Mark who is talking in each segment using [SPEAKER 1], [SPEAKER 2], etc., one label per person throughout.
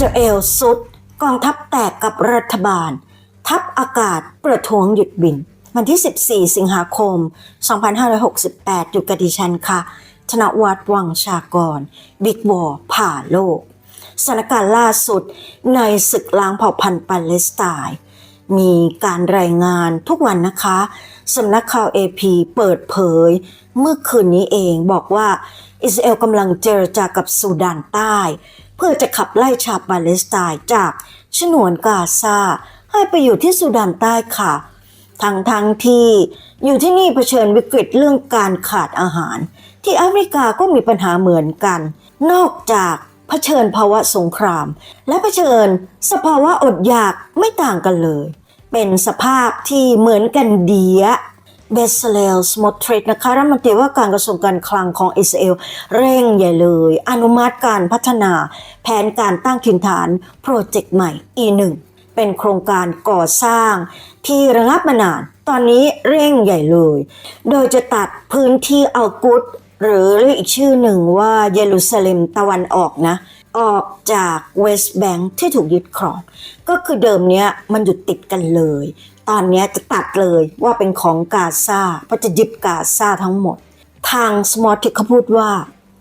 [SPEAKER 1] สราเอลสุด กองทัพแตกกับรัฐบาล ทัพอากาศประท้วงหยุดบิน วันที่ 14 สิงหาคม 2568 อยู่กับดิฉันค่ะ ธนวัฒน์วังชากร บิ๊กวอร์ผ่าโลกสถานการณ์ล่าสุดในศึกล้างเผ่าพันธุ์ปาเลสไตน์มีการรายงานทุกวันนะคะสำนักข่าว AP เปิดเผย เมื่อคืนนี้เองบอกว่า อิสราเอลกำลังเจรจากับซูดานใต้ เพื่อจะขับไล่ชาวปาเลสไตน์จากฉนวนกาซาให้ไปอยู่ที่ซูดานใต้ค่ะ ทั้งทั้งที่อยู่ที่นี่เผชิญวิกฤตเรื่องการขาดอาหาร ที่แอฟริกาก็มีปัญหาเหมือนกัน นอกจากเผชิญภาวะสงคราม และเผชิญสภาวะอดอยากไม่ต่างกันเลย เป็นสภาพที่เหมือนกันเดีย เบสเลลสมอทริดนะคะรัฐมนตรีว่าการกระทรวงการคลังของอิสราเอลเร่งใหญ่เลย อนุมัติการพัฒนาแผนการตั้งถิ่นฐานโปรเจกต์ใหม่ E1 เป็นโครงการก่อสร้างที่ระงับมานาน ตอนนี้เร่งใหญ่เลย โดยจะตัดพื้นที่อัลกุดหรือเรียกอีกชื่อหนึ่งว่าเยรูซาเล็มตะวันออกนะ ออกจากเวสต์แบงค์ที่ถูกยึดครอง ก็คือเดิมเนี้ยมันอยู่ติดกันเลย ตอนนี้จะตัดเลยว่าเป็นของกาซาเพราะจะยึดกาซาทั้งหมด ทางสมอร์ติเขาพูดว่า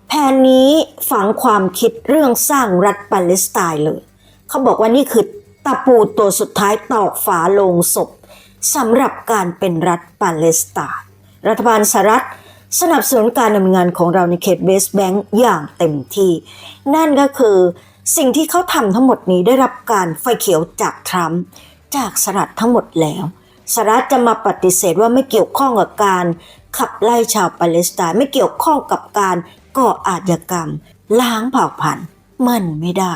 [SPEAKER 1] แผนนี้ฝังความคิดเรื่องสร้างรัฐปาเลสไตน์เลย เขาบอกว่านี่คือตะปูตัวสุดท้ายตอกฝาโลงศพสำหรับการเป็นรัฐปาเลสไตน์รัฐบาลสหรัฐสนับสนุนการดำเนินงานของเราในเขตเวสต์แบงค์อย่างเต็มที่ นั่นก็คือสิ่งที่เขาทำทั้งหมดนี้ได้รับการไฟเขียวจากทรัมป์ จากสหรัฐทั้งหมดแล้วสหรัฐจะมาปฏิเสธว่าไม่เกี่ยวข้องกับการขับไล่ชาวปาเลสไตน์ไม่เกี่ยวข้องกับการก่ออาชญากรรม ล้างเผ่าพันธุ์มันไม่ได้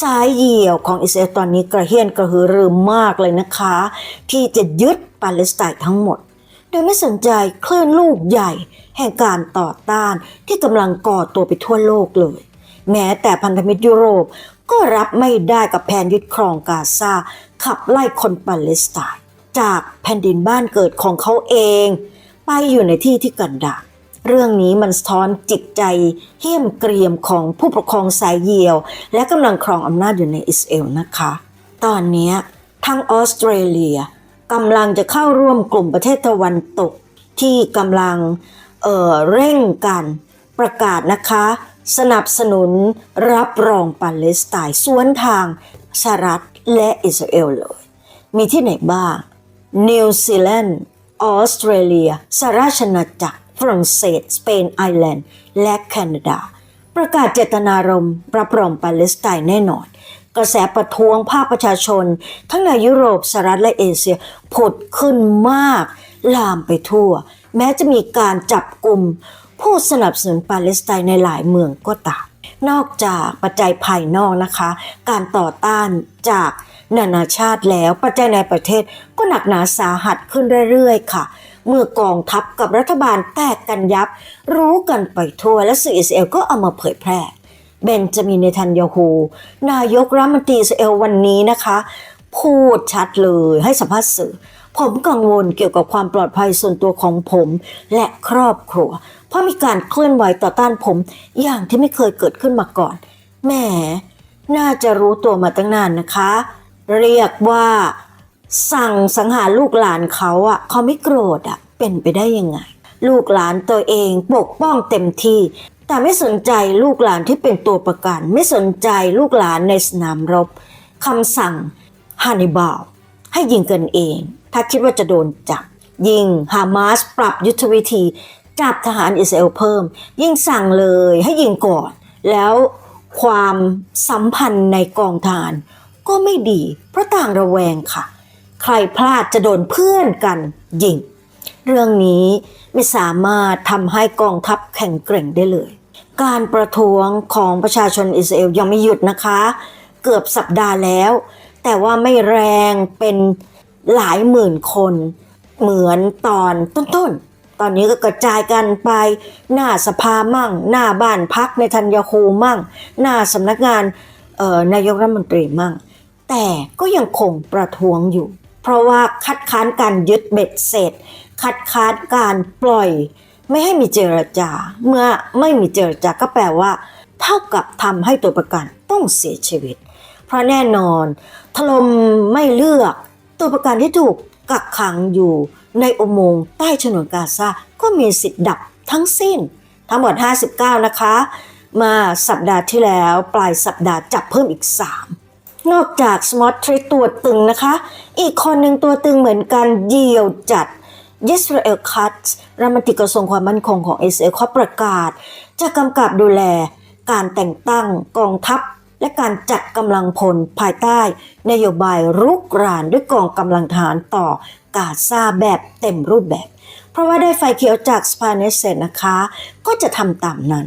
[SPEAKER 1] สายเหี่ยวของอิสราเอลตอนนี้กระเฮียนกระหือรือมากเลยนะคะ ที่จะยึดปาเลสไตน์ทั้งหมด โดยไม่สนใจคลื่นลูกใหญ่ แห่งการต่อต้านที่กำลังก่อตัวไปทั่วโลกเลย แม้แต่พันธมิตรยุโรป ก็รับไม่ได้กับแผนยึดครองกาซาขับไล่คนปาเลสไตน์จากแผ่นดินบ้านเกิดของเขาเอง ไปอยู่ในที่ที่กันดารเรื่องนี้มันสะท้อนจิตใจเหี้ยมเกรียมของผู้ปกครองสายเหี่ยว และกำลังครองอำนาจอยู่ในอิสราเอลนะคะ ตอนนี้ทั้งออสเตรเลียกำลังจะเข้าร่วมกลุ่มประเทศตะวันตกที่กำลังเเร่งกันประกาศนะคะ สนับสนุนรับรองปาเลสไตน์สวนทางสหรัฐและอิสราเอลเลย มีที่ไหนบ้าง นิวซีแลนด์ ออสเตรเลีย สหราชอาณาจักร ฝรั่งเศส สเปน ไอร์แลนด์ และแคนาดา ประกาศเจตนารมณ์รับรองปาเลสไตน์แน่นอน กระแสประท้วงภาคประชาชน ทั้งในยุโรป สหรัฐ และเอเชียผุดขึ้นมาก ลามไปทั่ว แม้จะมีการจับกลุ่ม ผู้สนับสนุนปาเลสไตน์ในหลายเมืองก็ตามนอกจากปัจจัยภายนอกนะคะ การต่อต้านจากนานาชาติแล้วปัจจัยในประเทศก็หนักหนาสาหัสขึ้นเรื่อยๆ ค่ะ เมื่อกองทัพกับรัฐบาลแตกกันยับ รู้กันไปทั่วและสื่ออิสราเอลก็เอามาเผยแพร่เบนจามินเนทันยาฮูนายกรัฐมนตรีอิสราเอลวันนี้นะคะ พูดชัดเลยให้สัมภาษณ์สื่อ ผมกังวลเกี่ยวกับความปลอดภัยส่วนตัวของผมและครอบครัว เพราะมีการเคลื่อนไหวต่อต้านผมอย่างที่ไม่เคยเกิดขึ้นมาก่อน แหม น่าจะรู้ตัวมาตั้งนานนะคะ เรียกว่า สั่งสังหารลูกหลานเขาอะ เขาไม่โกรธอะ เป็นไปได้ยังไง ลูกหลานตัวเองปกป้องเต็มที่ แต่ไม่สนใจลูกหลานที่เป็นตัวประกัน ไม่สนใจลูกหลานในสนามรบคำสั่งฮันนิบาลให้ยิงกันเอง ถ้าคิดว่าจะโดนจับยิงฮามาสปรับยุทธวิธี จับทหารอิสราเอลเพิ่ม ยิ่งสั่งเลยให้ยิงก่อน แล้วความสัมพันธ์ในกองทหารก็ไม่ดีเพราะต่างระแวงค่ะ ใครพลาดจะโดนเพื่อนกันยิง เรื่องนี้ไม่สามารถทำให้กองทัพแข็งแกร่งได้เลย การประท้วงของประชาชนอิสราเอลยังไม่หยุดนะคะ เกือบสัปดาห์แล้ว แต่ว่าไม่แรงเป็นหลายหมื่นคน เหมือนตอนต้นๆ ตอนนี้ก็กระจายกันไป หน้าสภามั่ง หน้าบ้านพักในทันยาคูมั่ง หน้าสำนักงานนายกรัฐมนตรีมั่ง แต่ก็ยังคงประท้วงอยู่ เพราะว่าคัดค้านการยึดเบ็ดเสร็จ คัดค้านการปล่อย ไม่ให้มีเจรจา เมื่อไม่มีเจรจาก็แปลว่า เท่ากับทำให้ตัวประกันต้องเสียชีวิต เพราะแน่นอนถล่มไม่เลือกตัวประกันที่ถูก กักขังอยู่ในอุโมงค์ใต้ฉนวนกาซาก็มีสิทธิ์ดับทั้งสิ้น ทั้งหมด 59 นะคะ มาสัปดาห์ที่แล้วปลายสัปดาห์จับเพิ่มอีก 3 นอกจากสมอตทริตัวตึงนะคะ อีกคนหนึ่งตัวตึงเหมือนกันเยียวจัดยิสราเอลคัตรัฐมนตรีกระทรวงความมั่นคงของเอสเอลเขาประกาศ จะกำกับดูแลการแต่งตั้งกองทัพ และการจัดกำลังพลภายใต้ นโยบายรุกรานด้วยกองกำลังทหารต่อกาซาแบบเต็มรูปแบบ เพราะว่าได้ไฟเขียวจากสปาเนสเซนนะคะ ก็จะทำตามนั้น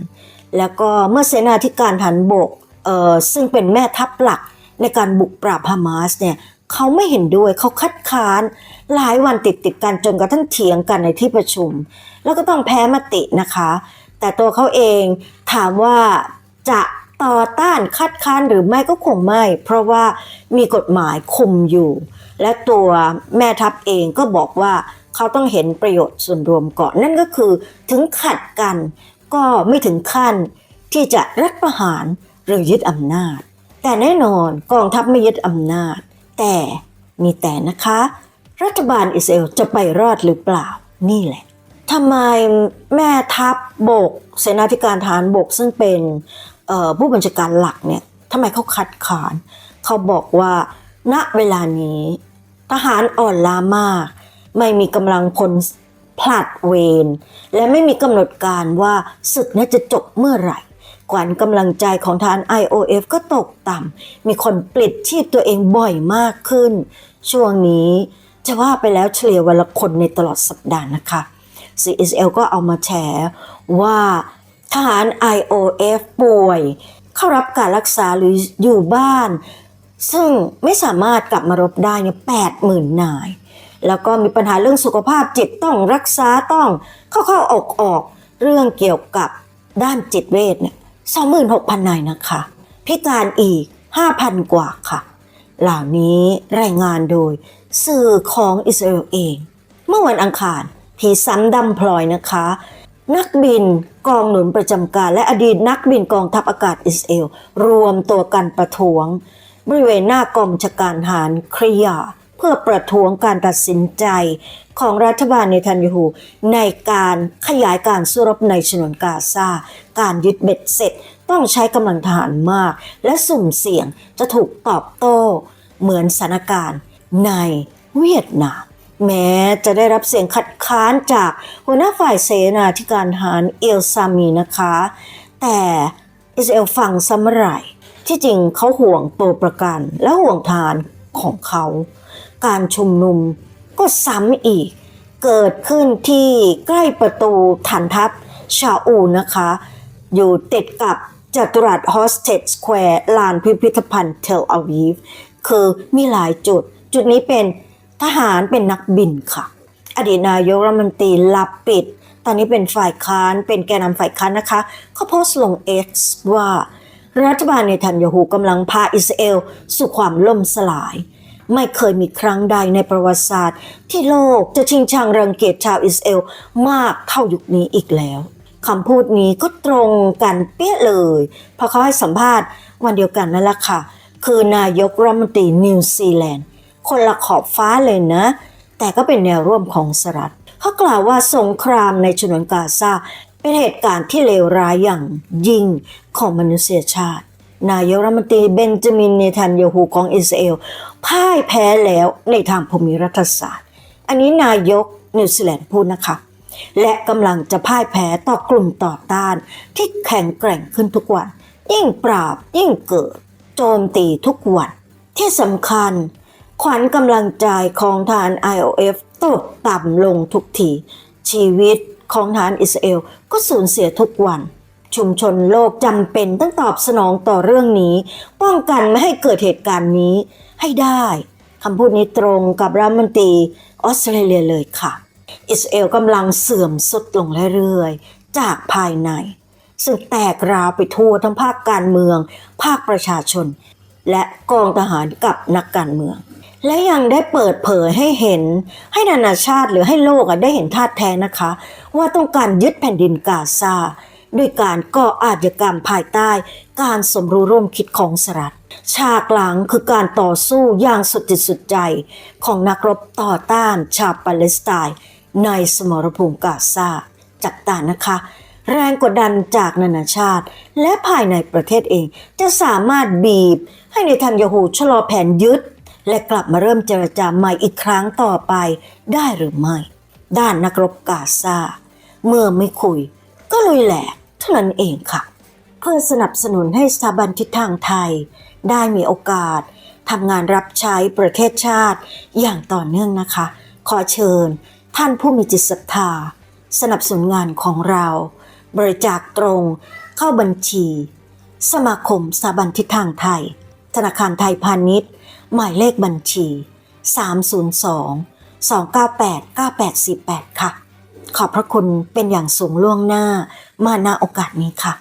[SPEAKER 1] แล้วก็เมื่อเสนาธิการฐานบกเอ่อซึ่งเป็นแม่ทัพหลักในการบุกปราบฮามาสเนี่ยเขาไม่เห็นด้วยเขาคัดค้าน หลายวันติดติดกันจนกระทั่งเถียงกันในที่ประชุม แล้วก็ต้องแพ้มตินะคะ แต่ตัวเขาเองถามว่าจะ ต่อต้านคัดค้านหรือไม่ก็คงไม่ เพราะว่ามีกฎหมายคุมอยู่ และตัวแม่ทัพเองก็บอกว่าเขาต้องเห็นประโยชน์ส่วนรวมก่อน นั่นก็คือถึงขัดกันก็ไม่ถึงขั้นที่จะรัฐประหารหรือยึดอำนาจ แต่แน่นอนกองทัพไม่ยึดอำนาจ แต่มีแต่นะคะ รัฐบาลอิสราเอลจะไปรอดหรือเปล่านี่แหละทำไมแม่ทัพบกเสนาธิการทหารบกซึ่งเป็น ผู้บัญชาการหลักเนี่ยทำไมเขาคัดค้านเขาบอกว่าณเวลานี้ ทหารอ่อนล้ามาก ไม่มีกำลังพลผลัดเวรและไม่มีกำหนดการว่าศึกนี้จะจบเมื่อไหร่ขวัญกำลังใจของทหาร IOF ก็ตกต่ำ มีคนปลิดชีพตัวเองบ่อยมากขึ้น ช่วงนี้จะว่าไปแล้วเฉลี่ยวันละคนในตลอดสัปดาห์นะคะ CSL ก็เอามาแฉว่า ทหาร IOF ป่วย เข้ารับการรักษาหรืออยู่บ้าน ซึ่งไม่สามารถกลับมารบได้เนี่ยแปดหมื่นนาย แล้วก็มีปัญหาเรื่องสุขภาพจิตต้องรักษาต้องเข้าเข้าออกออกเรื่องเกี่ยวกับด้านจิตเวชเนี่ยสองหมื่นหกพันนายนะคะ พิการอีกห้าพันกว่าค่ะ เหล่านี้รายงานโดยสื่อของอิสราเอลเอง เมื่อวันอังคาร ผีซ้ำดำพลอยนะคะ นักบินกองหนุนประจำการ และอดีตนักบินกองทัพอากาศอิสราเอล รวมตัวกันประท้วง บริเวณหน้ากองชการทหารเครียา เพื่อประท้วงการตัดสินใจของรัฐบาลเนทันยาฮูในการขยายการสู้รบในฉนวนกาซา การยึดเบ็ดเสร็จต้องใช้กำลังทหารมาก และสุ่มเสี่ยงจะถูกตอบโต้เหมือนสถานการณ์ในเวียดนาม แม้จะได้รับเสียงคัดค้านจากหัวหน้าฝ่ายเสนาธิการทหารเอลซามีนะคะ แต่อิสเอลฟังสมัยที่จริงเขาห่วงตัวประกันและห่วงทารของเขา การชุมนุมก็ซ้ำอีก เกิดขึ้นที่ใกล้ประตูฐานทัพชาอูนะคะ อยู่ติดกับจัตุรัสฮอสเทดสแควร์ลานพิพิธภัณฑ์เทลอาวีฟคือมีหลายจุด จุดนี้เป็น ทหารเป็นนักบินค่ะ อดีตนายกรัฐมนตรีลับปิด ตอนนี้เป็นฝ่ายค้านเป็นแกนนำฝ่ายค้านนะคะ เขาโพสต์ลง X ว่า รัฐบาลเนทันยาฮูกำลังพาอิสราเอลสู่ความล่มสลาย ไม่เคยมีครั้งใดในประวัติศาสตร์ ที่โลกจะชิงชังรังเกียจชาวอิสราเอลมากเท่ายุคนี้อีกแล้วคำพูดนี้ก็ตรงกันเปี้ยเลยเพราะเขาให้สัมภาษณ์วันเดียวกันนั่นแหละค่ะ คือนายกรัฐมนตรีนิวซีแลนด์ คนละขอบฟ้าเลยนะ แต่ก็เป็นแนวร่วมของสหรัฐเขากล่าวว่าสงครามในฉนวนกาซาเป็นเหตุการณ์ที่เลวร้ายอย่างยิ่งของมนุษยชาติ นายกรัฐมนตรีเบนจามินเนทันยาฮูของอิสราเอลพ่ายแพ้แล้วในทางภูมิรัฐศาสตร์ อันนี้นายกนิวซีแลนด์พูดนะคะและกำลังจะพ่ายแพ้ต่อกลุ่มต่อต้าน ที่แข็งแกร่งขึ้นทุกวัน ยิ่งปราบยิ่งเกิด โจมตีทุกวัน ที่สำคัญ ขวัญกำลังใจของทหาร IOF ตกต่ำลงทุกที ชีวิตของทหารอิสราเอลก็สูญเสียทุกวัน ชุมชนโลกจำเป็นต้องตอบสนองต่อเรื่องนี้ ป้องกันไม่ให้เกิดเหตุการณ์นี้ให้ได้คำพูดนี้ตรงกับรัฐมนตรีออสเตรเลียเลยค่ะ อิสราเอลกำลังเสื่อมสุดลงเรื่อยๆ จากภายใน ซึ่งแตกราวไปทั่วทั้งภาคการเมือง ภาคประชาชน และกองทหารกับนักการเมือง และยังได้เปิดเผยให้เห็นให้นานาชาติหรือให้โลกอะได้เห็นท่าแท้นะคะ ว่าต้องการยึดแผ่นดินกาซาด้วยการก่ออาชญากรรมภายใต้ การสมรู้ร่วมคิดของสหรัฐฉากหลังคือการต่อสู้อย่างสุดจิตสุดใจ ของนักรบต่อต้านชาวปาเลสไตน์ในสมรภูมิกาซาจับตานะคะ แรงกดดันจากนานาชาติ และภายในประเทศเองจะสามารถบีบให้ในทันยาฮูชะลอแผนยึด และกลับมาเริ่มเจรจาใหม่อีกครั้งต่อไปได้หรือไม่ ด้านนักรบกาซาเมื่อไม่คุย ก็ลุยแหลกเท่านั้นเองค่ะ เพื่อสนับสนุนให้สถาบันทิศทางไทย ได้มีโอกาสทำงานรับใช้ประเทศชาติอย่างต่อเนื่องนะคะ ขอเชิญ ท่านผู้มีจิตศรัทธา สนับสนุนงานของเรา บริจาคตรงเข้าบัญชี สมาคมสถาบันทิศทางไทย ธนาคารไทยพาณิชย์ หมายเลขบัญชี 302 298 9848 ค่ะ ขอบพระคุณเป็นอย่างสูงล่วงหน้ามาณโอกาสนี้ค่ะ